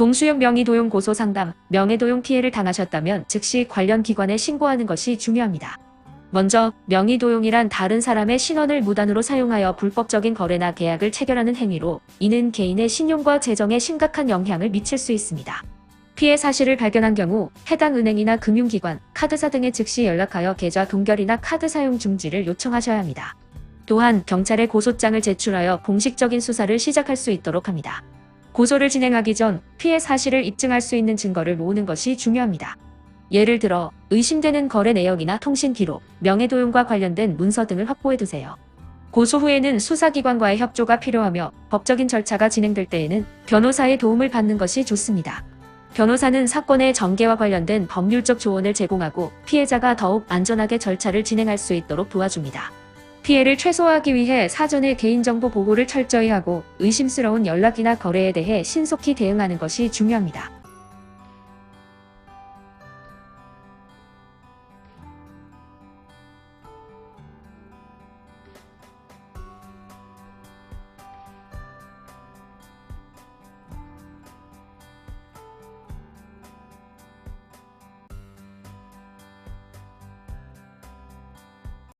동수역 명의도용 고소 상담, 명예도용 피해를 당하셨다면 즉시 관련 기관에 신고하는 것이 중요합니다. 먼저 명의도용이란 다른 사람의 신원을 무단으로 사용하여 불법적인 거래나 계약을 체결하는 행위로 이는 개인의 신용과 재정에 심각한 영향을 미칠 수 있습니다. 피해 사실을 발견한 경우 해당 은행이나 금융기관, 카드사 등에 즉시 연락하여 계좌 동결이나 카드 사용 중지를 요청하셔야 합니다. 또한 경찰에 고소장을 제출하여 공식적인 수사를 시작할 수 있도록 합니다. 고소를 진행하기 전 피해 사실을 입증할 수 있는 증거를 모으는 것이 중요합니다. 예를 들어 의심되는 거래 내역이나 통신 기록, 명예도용과 관련된 문서 등을 확보해 두세요. 고소 후에는 수사기관과의 협조가 필요하며 법적인 절차가 진행될 때에는 변호사의 도움을 받는 것이 좋습니다. 변호사는 사건의 전개와 관련된 법률적 조언을 제공하고 피해자가 더욱 안전하게 절차를 진행할 수 있도록 도와줍니다. 피해를 최소화하기 위해 사전에 개인정보 보호를 철저히 하고 의심스러운 연락이나 거래에 대해 신속히 대응하는 것이 중요합니다.